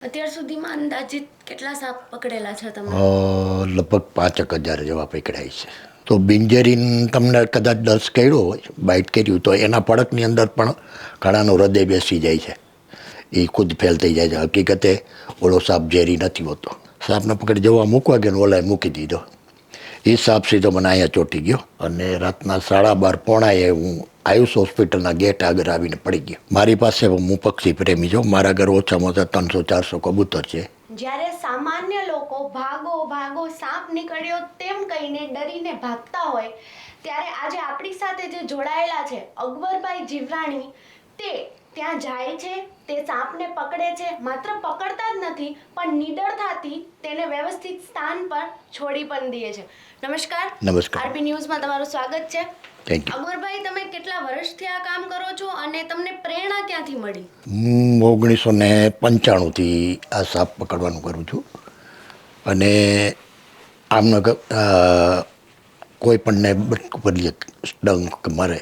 અત્યાર સુધીમાં અંદાજિત કેટલા સાપ પકડેલા છે તમે લગભગ પાંચેક હજાર જેવા પકડાય છે. તો બિંજેરીન તમને કદાચ દસ કર્યો હોય, બાઇટ કર્યું તો એના પડકની અંદર પણ ઘણાનું હૃદય બેસી જાય છે. એ ખુદ ફેલ થઈ જાય છે. હકીકતે ઓળો સાપ ઝેરી નથી હોતો. સાપને પકડી જવા મૂકવા ગયો ઓલાએ મૂકી દીધો. સાપ સીધો મને અહીંયા ચોંટી ગયો અને રાતના સાડા બાર પોણાએ હું આયુષ હોસ્પિટલના ગેટ આગળ આવીને પડી ગયો. મારી પાસે હું પક્ષી પ્રેમી છું. મારા ઘર ઓછામાં ઓછા ત્રણસો, ચારસો કબૂતર છે. જ્યારે સામાન્ય લોકો ભાગો ભાગો સાપ નીકળ્યો તેમ કહીને ડરીને ભાગતા હોય, ત્યારે આજે આપણી સાથે જે જોડાયેલા છે અકબરભાઈ જીવરાણી, તે ત્યાં જાય છે તે સાપને પકડે છે માત્ર પકડતા જ નથી પણ નિડરતાથી તેને વ્યવસ્થિત સ્થાન પર છોડી પણ દે છે. નમસ્કાર. નમસ્કાર. આરપી ન્યૂઝમાં તમારું સ્વાગત છે. થેન્ક યુ અકબરભાઈ તમે કેટલા વર્ષથી આ કામ કરો છો અને તમને પ્રેરણા ક્યાંથી મળી? હું ઓગણીસો ને પંચાણુંથી આ સાપ પકડવાનું કરું છું. અને આમનો કોઈ પણને બટકું પર ડંક મારે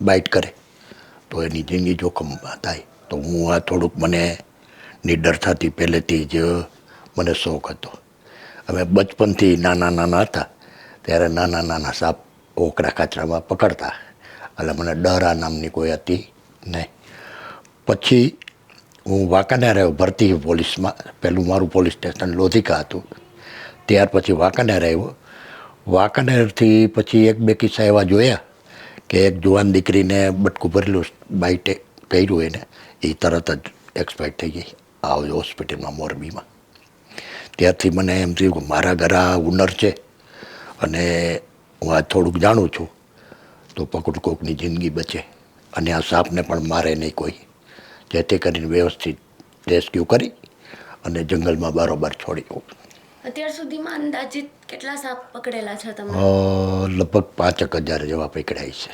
બાઇટ કરે. તો એની જિંદગી જોખમમાં થાય. તો હું આ થોડુંક મને નિડરતાથી પહેલેથી જ મને શોખ હતો. અમે બચપનથી નાના નાના હતા. ત્યારે નાના નાના સાપ ઓકરા કાચરામાં પકડતા. એટલે મને ડરા નામની કોઈ હતી નહીં. પછી હું વાંકાનેર આવ્યો ભરતી પોલીસમાં, પહેલું મારું પોલીસ સ્ટેશન લોધિકા હતું. ત્યાર પછી વાંકાનેર આવ્યો. વાંકાનેરથી પછી એક બે કિસ્સા એવા જોયા. કે એક જુવાન દીકરીને બટકું ભરેલું બાઇટે કર્યું એને, એ તરત જ એક્સપાયર થઈ ગઈ આ હોસ્પિટલમાં મોરબીમાં ત્યારથી મને એમ થયું કે મારા ઘરે આ ઉનર છે અને હું આ થોડુંક જાણું છું, તો પકડ કોકની જિંદગી બચે અને આ સાપને પણ મારે નહીં કોઈ જેથી કરીને વ્યવસ્થિત રેસ્ક્યુ કરી અને જંગલમાં બારોબાર છોડી. અત્યાર સુધીમાં અંદાજિત કેટલા સાપ પકડેલા છે તમે લગભગ પાંચેક હજાર જેવા પકડાય છે.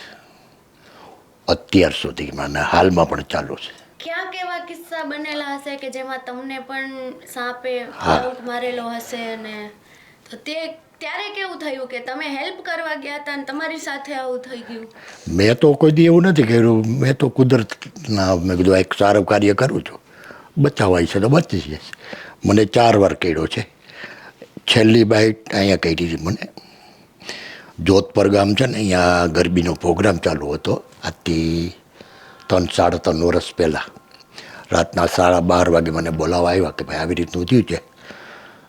અત્યાર સુધીમાં અને હાલમાં પણ ચાલુ છે. ક્યાંક એવા કિસ્સા બનેલા હશે કે જેમાં તમને પણ સાપે આઉટ મારેલો હશે અને તો તે ત્યારે કેવું થયું કે તમે હેલ્પ કરવા ગયા હતા અને તમારી સાથે આવું થઈ ગયું? મેં તો કોઈ દી એવું નથી કર્યું. મેં તો કુદરતના મેં કીધું એક સારું કાર્ય કરું છું. બચાવાય છે તો બચી જશે. મને ચાર વાર કર્યો છે. છેલ્લી બાઇટ અહીંયા કરી હતી મને. જોધપર ગામ છે ને, અહીંયા ગરબીનો પ્રોગ્રામ ચાલુ હતો. આજથી ત્રણ, સાડા ત્રણ વર્ષ પહેલાં. રાતના સાડા બાર વાગે મને બોલાવવા આવ્યા કે ભાઈ, આવી રીતનું થયું છે.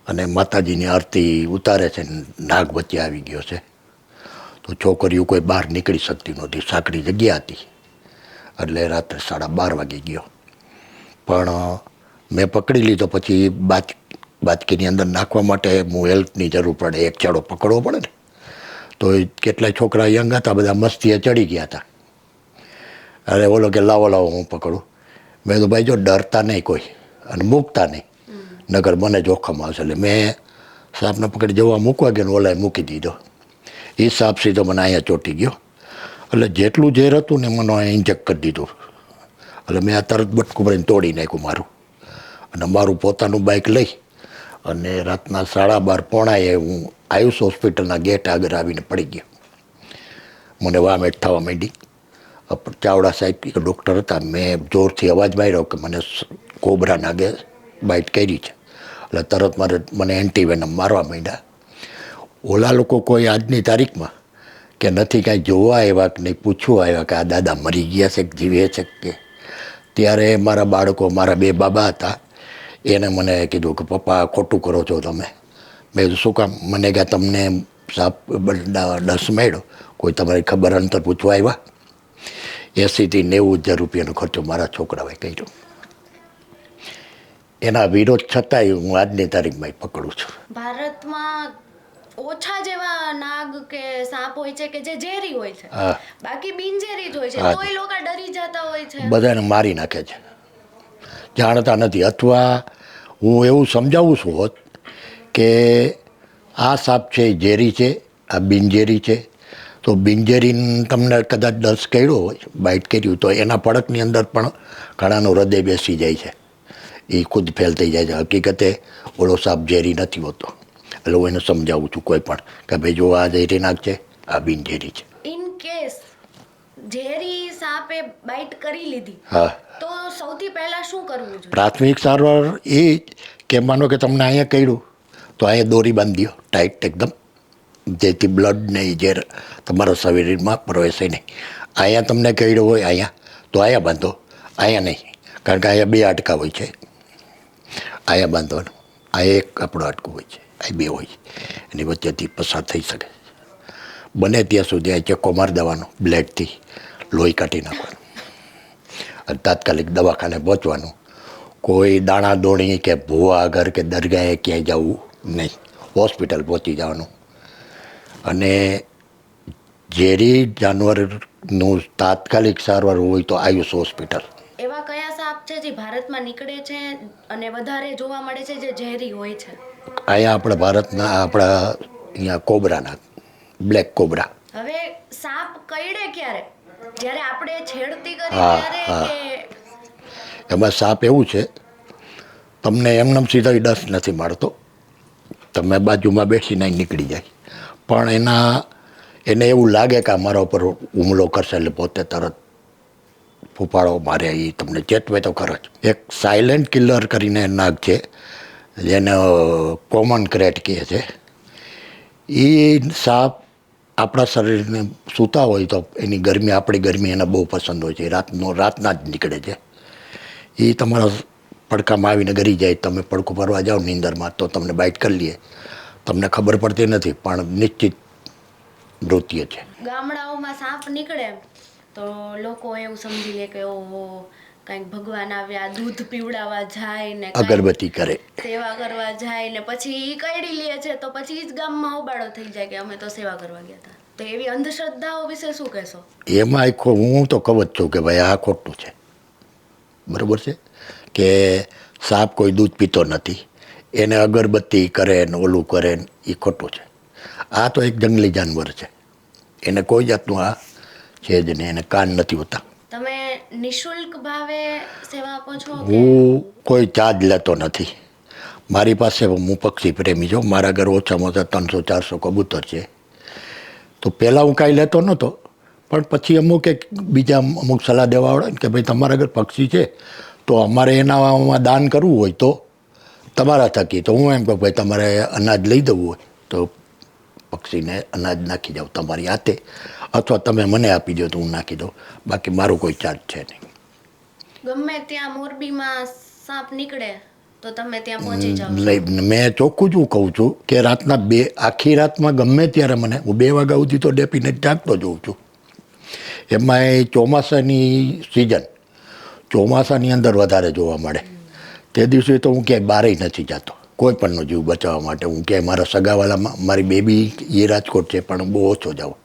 અને માતાજીની આરતી ઉતારે છે નાગ વચ્ચે આવી ગયો છે. તો છોકરીઓ કોઈ બહાર નીકળી શકતી નહોતી, સાંકડી જગ્યા હતી. એટલે રાત્રે સાડા બાર વાગે ગયો. પણ મેં પકડી લીધો, પછી બાચ બાચકીની અંદર નાખવા માટે હું હેલ્પની જરૂર પડે એક ચાડો પકડવો પડે ને. તો એ કેટલાય છોકરા યંગ હતા બધા મસ્તીએ ચડી ગયા હતા અરે બોલો કે લાવો લાવો હું પકડું. મેં તો ભાઈ જો ડરતા નહીં કોઈ અને મૂકતા નહીં. નગર મને જોખમ આવશે. એટલે મેં સાપને પકડી જવા મૂકવા ગયો ને ઓલાએ મૂકી દીધો. એ સાપ સીધો મને અહીંયા ચોંટી ગયો. એટલે જેટલું ઝેર હતું ને મને અહીંયા ઇન્જેક્ટ કરી દીધું. એટલે મેં આ તરત બટકું ભરીને તોડી નાખ્યું મારું. અને મારું પોતાનું બાઇક લઈ અને રાતના સાડા બાર પોણાએ હું આયુષ હોસ્પિટલના ગેટ આગળ આવીને પડી ગયો. મને વામેટ થવા માંડી. ચાવડા સાહેબ એક ડૉક્ટર હતા. મેં જોરથી અવાજ માર્યો કે મને કોબરા નાગે બાઇટ કરી છે. એટલે તરત મારે મને એન્ટીવેનમ મારવા માંડ્યા. ઓલા લોકો કોઈ આજની તારીખમાં કે નથી કાંઈ જોવા આવ્યા કે નહીં પૂછવા આવ્યા કે આ દાદા મરી ગયા છે કે જીવે છે કે? ત્યારે મારા બાળકો, મારા બે બાબા હતા. એને મને કીધું કે પપ્પા ખોટું કરો છો તમે. મેં કીધું શું કામ? મને કે તમને સાપ ડસ મળ્યો. કોઈ તમારી ખબર અંતર પૂછવા આવ્યા? એંસીથી નેવું હજાર રૂપિયાનો ખર્ચો મારા છોકરાએ કર્યો. એના વિરોધ છતાંય હું આજની તારીખમાં પકડું છું. ભારતમાં ઓછા જેવા નાગ કે સાપ હોય છે કે જે ઝેરી હોય છે. બાકી બિનઝેરી જ હોય છે. તો એ લોકો ડરી જતા હોય છે. બધાને મારી નાખે છે. જાણતા નથી. અથવા હું એવું સમજાવું છું હોત કે આ સાપ છે એ ઝેરી છે આ બિનઝેરી છે તો બિનઝેરી તમને કદાચ દસ કર્યો હોય બાઇટ કર્યું તો એના પડકની અંદર પણ ઘણાનું હૃદય બેસી જાય છે. એ ખુદ ફેલ થઈ જાય છે. હકીકતે ઓળો સાપ ઝેરી નથી હોતો. એટલે હું એને સમજાવું છું કોઈ પણ કે ભાઈ જો આ ઝેરી નાગ છે આ બિનઝેરી છે. ઇન કેસ ઝેરી સાપે બાઇટ કરી લીધી હા. તો સૌથી પહેલા શું કરવું જોઈએ? પ્રાથમિક સારવાર એ કે માનો કે તમને અહીંયા કર્યું તો અહીંયા દોરી બાંધી દો ટાઈટ એકદમ. જેથી બ્લડ નહીં ઝેર તમારા શરીરમાં પ્રવેશે નહીં. અહીંયા તમને કર્યું હોય અહીંયા, તો અહીંયા બાંધો, અહીંયા નહીં. કારણ કે અહીંયા બે અટકા હોય છે. અહીંયા બાંધવાનું. અહીંયા એક આપણો અટકું હોય છે. અહીં બે હોય છે. એની વચ્ચેથી પસાર થઈ શકે. બને ત્યાં સુધી આ ચક્કો મારી દેવાનો, બ્લેડથી લોહી કાઢી નાખવાનું. અને તાત્કાલિક દવાખાને પહોંચવાનું. કોઈ દાણા દોણી કે ભૂવા ઘર કે દરગાહે ક્યાંય જવું નહીં. હોસ્પિટલ પહોંચી જવાનું. અને ઝેરી જાનવરનું તાત્કાલિક સારવાર હોય તો આયુષ હોસ્પિટલ. એવા કયા સાપ છે જે ભારતમાં નીકળે છે અને વધારે જોવા મળે છે જે ઝેરી હોય છે? અહીંયા આપણા ભારતના આપણા અહીંયા કોબરાના બ્લેક કોબરા. હવે સાપ કઈડે ક્યારે? જ્યારે આપણે છેડતી કરી હા, ત્યારે હા. કે એમાં સાપ એવું છે તમને એમનેમ સીધા ડસ નથી મારતો. તમે બાજુમાં બેસીને નીકળી જાય. પણ એના એને એવું લાગે કે અમારા મારા ઉપર હુમલો કરશે એટલે પોતે તરત ફૂફાળો મારે એ તમને ચેતવે તો ખરો જ. એક સાયલેન્ટ કિલર કરીને નાગ છે જેને કોમન ક્રેટ કહે છે. એ સાપ આપણા શરીરને સૂતા હોય તો એની ગરમી, આપણી ગરમી એને બહુ પસંદ હોય છે. રાતનો, રાતના જ નીકળે છે. એ તમારા પડકામાં આવીને ગરી જાય. તમે પડકું ભરવા જાઓ નીંદરમાં તો તમને બાઇટ કરી લઈએ તમને ખબર પડતી નથી, પણ નિશ્ચિત નૃત્ય છે. ગામડાઓમાં સાપ નીકળે તો લોકો એવું સમજી લે કે ઓહો કંઈક ભગવાન આવ્યા દૂધ પીવડાવવા જાય ને અગરબત્તી કરે. સેવા કરવા જાય ને પછી એ કઈડી લે છે તો પછી જ ગામમાં ઉબાળો થઈ જાય કે અમે તો સેવા કરવા ગયા હતા તો એવી અંધશ્રદ્ધાઓ વિશે શું કહેશો? એમાં આખો હું તો કહું છું કે ભાઈ આ ખોટું છે. બરાબર છે? કે સાપ કોઈ દૂધ પીતો નથી એને અગરબત્તી કરે ને ઓલું કરે ને એ ખોટું છે. આ તો એક જંગલી જાનવર છે. એને કોઈ જાતનું આ છે જ નહીં એને કાન નથી હોતા. તમે નિશુલ્ક ભાવે સેવા આપો છો હું કોઈ ચાર્જ લેતો નથી. મારી પાસે હું પક્ષી પ્રેમી છું. મારા ઘર ઓછામાં ઓછા ત્રણસો, ચારસો કબૂતર છે. તો પહેલાં હું કાંઈ લેતો નહોતો. પણ પછી અમુક એક બીજા અમુક સલાહ દેવાવાળા કે ભાઈ તમારા ઘર પક્ષી છે, તો અમારે એનામાં દાન કરવું હોય તો તમારા થકી. તો હું એમ કહું, ભાઈ તમારે અનાજ લઈ દેવું હોય. તો પક્ષીને અનાજ નાખી જાઓ તમારી હાથે. અથવા તમે મને આપી દો તો હું નાખી દઉં. બાકી મારું કોઈ ચાર્જ છે નહીં. ગમે ત્યાં મોરબીમાં સાપ નીકળે તો તમે ત્યાં પહોંચી જાઓ. મેં ચોખ્ખું જ હું કહું છું કે રાતના બે આખી રાતમાં ગમે ત્યારે મને હું બે વાગ્યા સુધી તો ડેપીને જાગતો જોઉં છું. એમાં ચોમાસાની સિઝન ચોમાસાની અંદર વધારે જોવા મળે. તે દિવસે તો હું ક્યાંય બહાર નથી જતો. કોઈ પણનો જીવ બચાવવા માટે હું ક્યાંય મારા સગાવાલામાં મારી બેબી એ રાજકોટ છે પણ બહુ ઓછો જાઉં.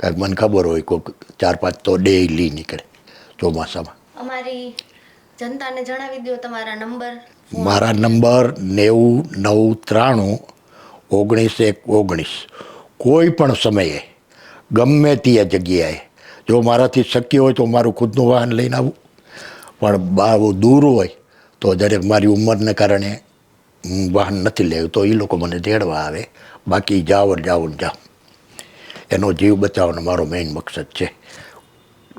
કારણ મને ખબર હોય કોઈક ચાર પાંચ તો ડેઈલી નીકળે ચોમાસામાં. અમારી જનતાને જણાવી દો તમારા નંબર. મારા નંબર નેવું નવ ત્રાણું ઓગણીસ એક ઓગણીસ. કોઈ પણ સમયે ગમે તે જગ્યાએ જો મારાથી શક્ય હોય તો મારું ખુદનું વાહન લઈને આવું. પણ બહુ દૂર હોય તો દરેક મારી ઉંમરને કારણે હું વાહન નથી લેવું તો એ લોકો મને તેડવા આવે. બાકી જાઓ જાઓ જાઓ. એનો જીવ બચાવવાનો મારો મેઇન મકસદ છે.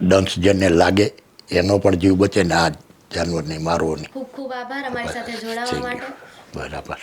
ડંસ જેને લાગે એનો પણ જીવ બચે ને આ જાનવરને મારવો નહીં ખૂબ ખૂબ આભાર અમારી સાથે જોડાવા માટે. બરાબર.